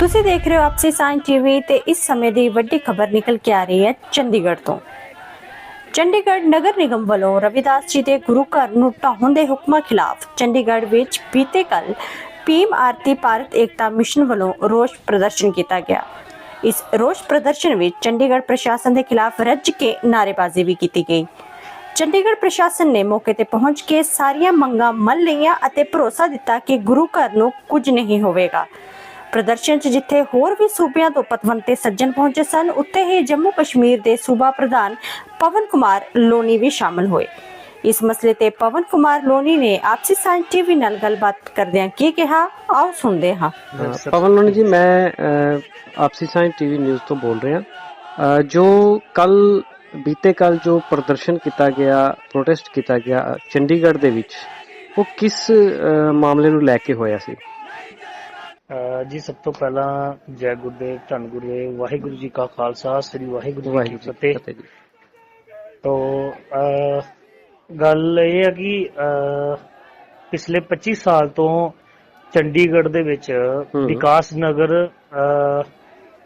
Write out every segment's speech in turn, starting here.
ਤੁਸੀਂ ਦੇਖ ਰਹੇ ਹੋ ਆਪਸੀ ਸਾਇੰਸ ਟੀਵੀ ਤੇ ਇਸ ਸਮੇਂ ਦੀ ਵੱਡੀ ਖਬਰ ਨਿਕਲ ਕੇ ਆ ਰਹੀ ਹੈ ਚੰਡੀਗੜ੍ਹ ਤੋਂ। ਚੰਡੀਗੜ੍ਹ ਨਗਰ ਨਿਗਮ ਵੱਲੋਂ ਰਵਿਦਾਸ ਜੀ ਦੇ ਗੁਰੂ ਘਰ ਨੂੰ ਢਾਹੁਣ ਦੇ ਹੁਕਮਾਂ ਖਿਲਾਫ ਚੰਡੀਗੜ੍ਹ ਵਿੱਚ ਬੀਤੇ ਕੱਲ ਭੀਮ ਆਰਤੀ ਭਾਰਤ ਏਕਤਾ ਮਿਸ਼ਨ ਵੱਲੋਂ ਰੋਸ ਪ੍ਰਦਰਸ਼ਨ ਕੀਤਾ ਗਿਆ। ਇਸ ਰੋਸ ਪ੍ਰਦਰਸ਼ਨ ਵਿੱਚ ਚੰਡੀਗੜ੍ਹ ਪ੍ਰਸ਼ਾਸਨ ਦੇ ਖਿਲਾਫ ਰੱਜ ਕੇ ਨਾਅਰੇਬਾਜ਼ੀ ਵੀ ਕੀਤੀ ਗਈ। ਚੰਡੀਗੜ੍ਹ ਪ੍ਰਸ਼ਾਸਨ ਨੇ ਮੌਕੇ ਤੇ ਪਹੁੰਚ ਕੇ ਸਾਰੀਆਂ ਮੰਗਾਂ ਮੰਨ ਲਈਆਂ ਅਤੇ ਭਰੋਸਾ ਦਿੱਤਾ ਕਿ ਗੁਰੂ ਘਰ ਨੂੰ ਕੁਝ ਨਹੀਂ ਹੋਵੇਗਾ। ਪ੍ਰਦਰਸ਼ਨ 'ਚ ਜਿੱਥੇ ਹੋਰ ਵੀ ਸੂਬਿਆਂ ਤੋਂ ਪਤਵੰਤੇ ਸੱਜਣ ਪਹੁੰਚੇ ਸਨ ਉੱਥੇ ਹੀ ਜੰਮੂ ਕਸ਼ਮੀਰ ਦੇ ਸੂਬਾ ਪ੍ਰਧਾਨ ਪਵਨ ਕੁਮਾਰ ਲੋਨੀ ਵੀ ਸ਼ਾਮਲ ਹੋਏ। ਇਸ ਮਸਲੇ ਤੇ ਪਵਨ ਕੁਮਾਰ ਲੋਨੀ ਨੇ ਆਪਸੀ ਸਾਇੰਸ ਟੀਵੀ ਨਾਲ ਗੱਲਬਾਤ ਕਰਦਿਆਂ ਕੀ ਕਿਹਾ ਆਓ ਸੁਣਦੇ ਹਾਂ। ਪਵਨ ਲੋਨੀ ਜੀ ਮੈਂ ਆਪਸੀ ਸਾਇੰਸ ਟੀਵੀ ਨਿਊਜ਼ ਤੋਂ ਬੋਲ ਰਿਹਾ। ਜੋ ਕੱਲ ਬੀਤੇ ਕੱਲ ਜੋ ਪ੍ਰਦਰਸ਼ਨ ਕੀਤਾ ਗਿਆ ਪ੍ਰੋਟੈਸਟ ਕੀਤਾ ਗਿਆ ਅ, ਚੰਡੀਗੜ੍ਹ ਦੇ ਵਿੱਚ ਉਹ ਕਿਸ ਮਾਮਲੇ ਨੂੰ ਲੈ ਕੇ ਹੋਇਆ ਸੀ? ਜੀ ਸਭ ਤੋਂ ਪਹਿਲਾਂ ਜੈ ਗੁਰਦੇਵ ਧੰਨ ਗੁਰਦੇਵ ਵਾਹਿਗੁਰੂ ਜੀ ਕਾ ਖਾਲਸਾ ਸ੍ਰੀ ਵਾਹਿਗੁਰੂ ਜੀ ਕੀ ਫਤਿਹ ਤੋ ਗੱਲ ਇਹ ਹੈ ਕਿ ਪਿਛਲੇ 25 ਸਾਲ ਤੋਂ ਚੰਡੀਗੜ੍ਹ ਦੇ ਵਿੱਚ। ਵਿਕਾਸ ਨਗਰ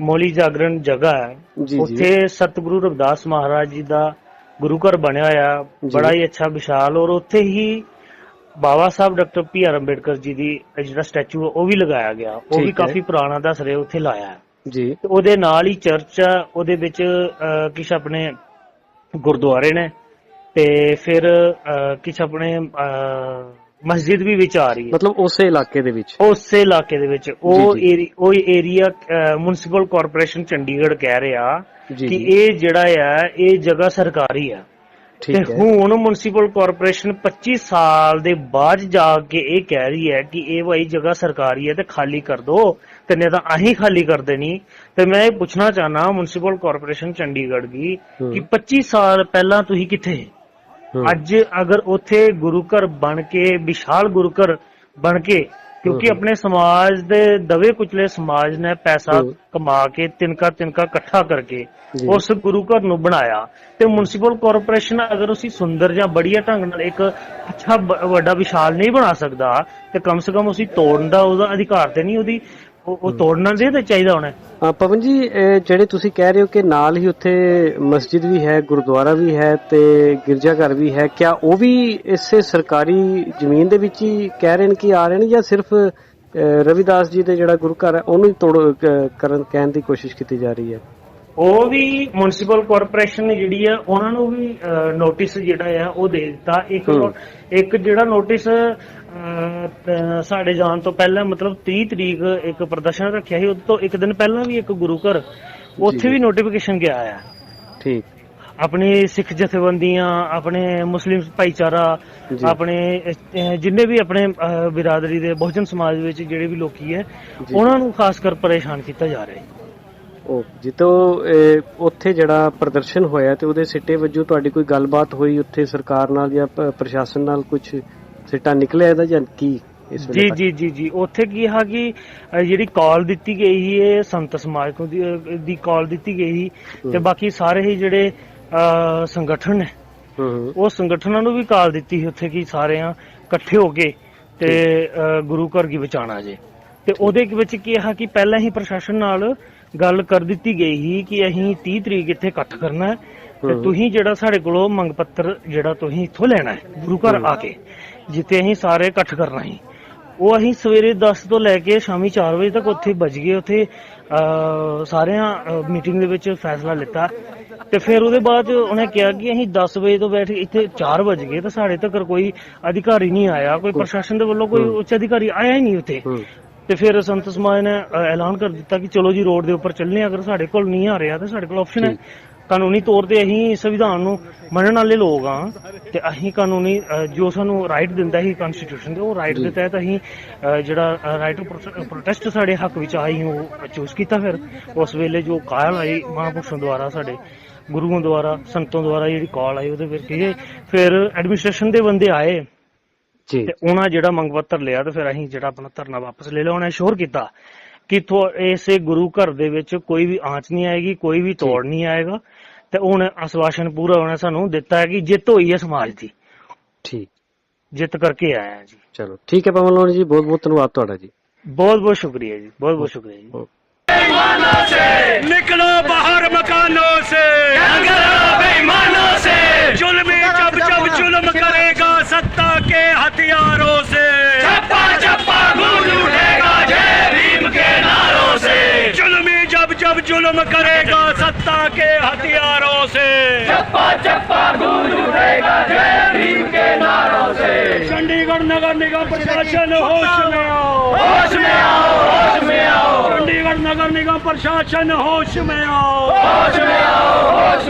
ਮੌਲੀ ਜਾਗਰਣ ਜਗ੍ਹਾ ਹੈ ਉੱਥੇ ਸਤਿਗੁਰੂ ਰਵਿਦਾਸ ਮਹਾਰਾਜ ਜੀ ਦਾ ਗੁਰੂ ਘਰ ਬਣਿਆ ਹੋਇਆ। ਬੜਾ ਹੀ ਅੱਛਾ ਵਿਸ਼ਾਲ ਔਰ ਉੱਥੇ ਹੀ Baba Sahib doctor P R Ambedkar ji ਦੀ ਜਿਹੜਾ ਸਟੈਚੂ ਉਹ ਵੀ ਲਗਾਇਆ ਗਿਆ। ਉਹ ਵੀ। ਕਾਫੀ ਪੁਰਾਣਾ ਦੱਸ ਰਹੇ ਉੱਥੇ ਲਾਇਆ ਹੈ। ਜੀ। ਤੇ ਉਹਦੇ ਨਾਲ ਹੀ ਚਰਚ ਆ ਉਹਦੇ ਵਿੱਚ ਕੁਛ ਆਪਣੇ ਗੁਰਦੁਆਰੇ ਨੇ। ਤੇ ਫਿਰ ਕੁਛ ਆਪਣੇ ਮਸਜਿਦ ਵੀ ਵਿੱਚ ਆ ਰਹੀ ਹੈ। ਮਤਲਬ ਉਸੇ ਇਲਾਕੇ ਦੇ ਵਿੱਚ। ਉਸੇ ਇਲਾਕੇ ਦੇ ਵਿੱਚ। ਉਹ ਉਹ ਏਰੀਆ ਮਿਊਨਿਸਪਲ ਕਾਰਪੋਰੇਸ਼ਨ ਚੰਡੀਗੜ੍ਹ ਕਹਿ ਰਿਹਾ ਕਿ ਇਹ ਜਿਹੜਾ ਆ ਇਹ ਜਗ੍ਹਾ ਸਰਕਾਰੀ ਆ। ਤੇ ਠੀਕ ਹੈ। ਹੁਣ ਮਿਊਨਿਸਪਲ ਕਾਰਪੋਰੇਸ਼ਨ 25 ਸਾਲ ਦੇ ਬਾਅਦ ਜਾ ਕੇ ਇਹ ਕਹਿ ਰਹੀ ਹੈ ਕਿ ਇਹ ਭਾਈ ਜਗ੍ਹਾ ਸਰਕਾਰੀ ਹੈ ਤੇ ਖਾਲੀ ਕਰ ਦੋ ਤੇ ਨਹੀਂ ਤਾਂ ਅਸੀਂ ਖਾਲੀ ਕਰ ਦੇਣੀ। ਤੇ ਮੈਂ ਇਹ ਪੁੱਛਣਾ ਚਾਹਨਾ ਮਿਊਨਿਸਪਲ ਕਾਰਪੋਰੇਸ਼ਨ ਚੰਡੀਗੜ੍ਹ ਦੀ। ਕਿ 25 ਸਾਲ ਪਹਿਲਾਂ ਤੁਸੀਂ ਕਿੱਥੇ? ਅੱਜ ਅਗਰ ਉੱਥੇ ਗੁਰੂ ਘਰ ਬਣ ਕੇ ਵਿਸ਼ਾਲ ਗੁਰੂ ਘਰ ਬਣ ਕੇ ਕਿਉਂਕਿ। ਆਪਣੇ ਸਮਾਜ ਦੇ ਦਵੇ ਕੁਚਲੇ ਸਮਾਜ ਨੇ ਪੈਸਾ। ਕਮਾ ਕੇ ਤਿਨਕਾ ਤਿਨਕਾ ਇਕੱਠਾ ਕਰਕੇ। ਉਸ ਗੁਰੂ ਘਰ ਨੂੰ ਬਣਾਇਆ ਤੇ ਮਿਊਨਿਸਪਲ ਕਾਰਪੋਰੇਸ਼ਨ ਅਗਰ ਉਸੇ ਸੁੰਦਰ ਜਾਂ ਬੜੀਆ ਢੰਗ ਨਾਲ ਇੱਕ ਅੱਛਾ ਵੱਡਾ ਵਿਸ਼ਾਲ ਨਹੀਂ ਬਣਾ ਸਕਦਾ ਤੇ ਕਮ ਸੇ ਕਮ ਉਸੇ ਤੋੜਨ ਦਾ ਉਹਦਾ ਅਧਿਕਾਰ ਤੇ ਨਹੀਂ ਉਹਦੀ ਉਹ ਉਹ ਤੋੜਨਾ ਦੇ ਤੇ ਚਾਹੀਦਾ ਹੋਣਾ? ਅ, ਪਵਨ ਜੀ ਜਿਹੜੇ ਤੁਸੀਂ ਕਹਿ ਰਹੇ ਹੋ ਕਿ ਨਾਲ ਹੀ ਉੱਥੇ ਮਸਜਿਦ ਵੀ ਹੈ ਗੁਰਦੁਆਰਾ ਵੀ ਹੈ ਤੇ ਗਿਰਜਾ ਘਰ ਵੀ ਹੈ ਕਿਆ ਉਹ ਵੀ ਇਸੇ ਸਰਕਾਰੀ ਜ਼ਮੀਨ ਦੇ ਵਿੱਚ ਹੀ ਕਹਿ ਰਹੇ ਨੇ ਕਿ ਆ ਰਹੇ ਨੇ ਜਾਂ ਸਿਰਫ ਰਵਿਦਾਸ ਜੀ ਦੇ ਜਿਹੜਾ ਗੁਰੂ ਘਰ ਹੈ ਉਹਨੂੰ ਹੀ ਤੋੜ ਕਰਨ ਕਹਿਣ ਦੀ ਕੋਸ਼ਿਸ਼ ਕੀਤੀ ਜਾ ਰਹੀ ਹੈ? ਉਹ ਵੀ ਮਿਊਨਿਸਪਲ ਕਾਰਪੋਰੇਸ਼ਨ ਨੇ ਜਿਹੜੀ ਆ ਉਹਨਾਂ ਨੂੰ ਵੀ ਨੋਟਿਸ ਜਿਹੜਾ ਆ ਉਹ ਦੇ ਦਿੱਤਾ ਇੱਕ। ਇੱਕ ਜਿਹੜਾ ਨੋਟਿਸ ਸਾਡੇ ਜਾਣ ਤੋਂ ਪਹਿਲਾਂ ਮਤਲਬ 30 ਤਰੀਕ ਇੱਕ ਪ੍ਰਦਰਸ਼ਨ ਰੱਖਿਆ ਸੀ ਉਹ ਤੋਂ ਇੱਕ ਦਿਨ ਪਹਿਲਾਂ ਵੀ ਇੱਕ ਗੁਰੂ ਘਰ ਉੱਥੇ। ਵੀ ਨੋਟੀਫਿਕੇਸ਼ਨ ਗਿਆ ਆ ਠੀਕ ਆਪਣੀ ਸਿੱਖ ਜਥੇਬੰਦੀਆਂ ਆਪਣੇ ਮੁਸਲਿਮ ਭਾਈਚਾਰਾ। ਆਪਣੇ ਜਿੰਨੇ ਵੀ ਆਪਣੇ ਬਿਰਾਦਰੀ ਦੇ ਬਹੁਜਨ ਸਮਾਜ ਵਿੱਚ ਜਿਹੜੇ ਵੀ ਲੋਕੀ ਹੈ। ਉਹਨਾਂ ਨੂੰ ਖਾਸ ਕਰ ਪਰੇਸ਼ਾਨ ਕੀਤਾ ਜਾ ਰਿਹਾ ਹੈ ਉਹ ਜਿੱਤੋਂ ਉੱਥੇ ਜਿਹੜਾ ਪ੍ਰਦਰਸ਼ਨ ਹੋਇਆ ਤੇ ਉਹਦੇ ਸਿੱਟੇ ਵਜੋਂ ਤੁਹਾਡੀ ਕੋਈ ਗੱਲਬਾਤ ਹੋਈ ਉੱਥੇ ਸਰਕਾਰ ਨਾਲ ਜਾਂ ਪ੍ਰਸ਼ਾਸਨ ਨਾਲ ਕੁਝ ਸਿੱਟਾ ਨਿਕਲਿਆ ਇਹਦਾ ਜਾਂ ਕੀ ਜੀ? ਜੀ ਜੀ ਜੀ। ਉੱਥੇ ਕੀ ਆ ਕਿ ਜਿਹੜੀ ਕਾਲ ਦਿੱਤੀ ਗਈ ਸੀ ਇਹ ਸੰਤ ਸਮਾਜ ਤੋਂ ਦੀ- ਕਾਲ ਦਿੱਤੀ ਗਈ ਸੀ ਤੇ। ਬਾਕੀ ਸਾਰੇ ਹੀ ਜਿਹੜੇ ਸੰਗਠਨ ਨੇ ਹੂੰ ਹੂੰ। ਉਹ ਸੰਗਠਨਾਂ ਨੂੰ ਵੀ ਕਾਲ ਦਿੱਤੀ ਸੀ ਉੱਥੇ ਕਿ ਸਾਰਿਆਂ ਇਕੱਠੇ ਹੋ ਕੇ ਤੇ ਗੁਰੂ ਘਰ ਕੀ ਬਚਾਣਾ ਜੇ। ਤੇ ਉਹਦੇ ਵਿੱਚ ਕੀ ਆ ਕਿ ਪਹਿਲਾਂ ਹੀ ਪ੍ਰਸ਼ਾਸਨ ਨਾਲ ਗੱਲ ਕਰ ਦਿੱਤੀ ਗਈ ਸੀ ਕਿ ਅਸੀਂ 30 ਤਰੀਕ ਇੱਥੇ ਇਕੱਠ ਕਰਨਾ ਹੈ ਤੇ। ਤੁਸੀਂ ਜਿਹੜਾ ਸਾਡੇ ਕੋਲੋਂ ਮੰਗ ਪੱਤਰ ਜਿਹੜਾ ਤੁਸੀਂ ਇੱਥੋਂ ਲੈਣਾ ਹੈ ਗੁਰੂ ਘਰ। ਆ ਕੇ ਜਿੱਥੇ ਅਸੀਂ ਸਾਰੇ ਇਕੱਠ ਕਰਨਾ ਸੀ ਉਹ ਅਸੀਂ ਸਵੇਰੇ 10 ਤੋਂ ਲੈ ਕੇ ਸ਼ਾਮੀ 4 ਵਜੇ ਤੱਕ ਉੱਥੇ ਵੱਜ ਗਏ ਉੱਥੇ ਸਾਰਿਆਂ ਮੀਟਿੰਗ ਦੇ ਵਿੱਚ ਫੈਸਲਾ ਲਿੱਤਾ ਤੇ ਫਿਰ ਉਹਦੇ ਬਾਅਦ ਉਹਨੇ ਕਿਹਾ ਕਿ ਅਸੀਂ 10 ਵਜੇ ਤੋਂ ਬੈਠ ਕੇ ਇੱਥੇ 4 ਵਜ ਗਏ ਤੇ ਸਾਡੇ ਤੱਕ ਕੋਈ ਅਧਿਕਾਰੀ ਨਹੀਂ ਆਇਆ ਕੋਈ ਪ੍ਰਸ਼ਾਸਨ ਦੇ ਵੱਲੋਂ ਕੋਈ। ਉੱਚ ਅਧਿਕਾਰੀ ਆਇਆ ਹੀ ਨਹੀਂ ਉੱਥੇ ਤੇ ਫਿਰ ਸੰਤ ਸਮਾਜ ਨੇ ਅ, ਐਲਾਨ ਕਰ ਦਿੱਤਾ ਕਿ ਚਲੋ ਜੀ ਰੋਡ ਦੇ ਉੱਪਰ ਚੱਲਨੇ ਆ। ਅਗਰ ਸਾਡੇ ਕੋਲ ਨਹੀਂ ਆ ਰਿਹਾ ਤਾਂ ਸਾਡੇ ਕੋਲ ਆਪਸ਼ਨ ਹੈ। ਕਾਨੂੰਨੀ ਤੌਰ ਤੇ ਅਸੀਂ ਸੰਵਿਧਾਨ ਨੂੰ ਮੰਨਣ ਵਾਲੇ ਲੋਕ ਆ ਤੇ ਅਸੀਂ ਕਾਨੂੰਨੀ ਅ, ਜੋ ਸਾਨੂੰ ਰਾਈਟ ਦਿੰਦਾ ਸੀ ਕਨਸਟੀਟਿਊਸ਼ਨ ਦੇ ਉਹ ਰਾਈਟ। ਦੇ ਤਹਿਤ ਅਸੀਂ ਅ, ਜਿਹੜਾ ਰਾਈਟ ਪ੍ਰੋਟੈਸਟ ਸਾਡੇ ਹੱਕ ਵਿੱਚ ਆਈ ਉਹ ਚੂਜ਼ ਕੀਤਾ ਫਿਰ ਉਸ ਵੇਲੇ ਜੋ ਕਾਲ ਆਈ ਮਹਾਂਪੁਰਸ਼ਾਂ ਦੁਆਰਾ ਸਾਡੇ ਗੁਰੂਆਂ ਦੁਆਰਾ ਸੰਤਾਂ ਦੁਆਰਾ ਜਿਹੜੀ ਕਾਲ ਆਈ ਉਹਦੇ ਫਿਰ ਕੀ ਫਿਰ ਐਡਮਿਨਿਸਟ੍ਰੇਸ਼ਨ ਦੇ ਬੰਦੇ ਆਏ ਤੇ ਉਹਨਾਂ ਜਿਹੜਾ ਮੰਗ ਪੱਤਰ ਲਿਆ ਤੇ ਫਿਰ ਅਸੀਂ ਜਿਹੜਾ ਆਪਣਾ ਧਰਨਾ ਵਾਪਸ ਲੈ ਲਿਆ ਉਹਨੇ ਸ਼ੋਰ ਕੀਤਾ ਕਿ ਤੋ ਇਸੇ ਗੁਰੂ ਘਰ ਦੇ ਵਿੱਚ ਕੋਈ ਵੀ ਆਂਚ ਨਹੀਂ ਆਏਗੀ ਕੋਈ ਵੀ ਤੋੜ ਨਹੀਂ ਆਏਗਾ ਤੇ ਹੁਣ ਅਸਵਾਸ਼ਨ ਪੂਰਾ ਹੋਣਾ ਸਾਨੂੰ ਦਿੱਤਾ ਹੈ ਕਿ ਜਿੱਤ ਹੋਈ ਹੈ ਸਮਾਜ ਦੀ। ਠੀਕ। ਜਿੱਤ ਕਰਕੇ ਆਇਆ ਜੀ। ਚਲੋ ਠੀਕ ਹੈ ਪਵਨ ਲੋਨ ਜੀ ਬਹੁਤ ਬਹੁਤ ਧੰਨਵਾਦ ਤੁਹਾਡਾ ਜੀ। ਬਹੁਤ ਬਹੁਤ ਸ਼ੁਕਰੀਆ ਜੀ ਬਹੁਤ ਬਹੁਤ ਸ਼ੁਕਰੀਆ ਜੀ। ਨਿਕਲੋ ਬਾਹਰ जब जुल्म करेगा सत्ता के हथियारों से? चप्पा चप्पा गूंज उठेगा जय भीम के नारों से। चंडीगढ़ नगर निगम प्रशासन होश में आओ। होश में आओ होश में आओ। चंडीगढ़ नगर निगम प्रशासन होश में आओ। होश में आओ होश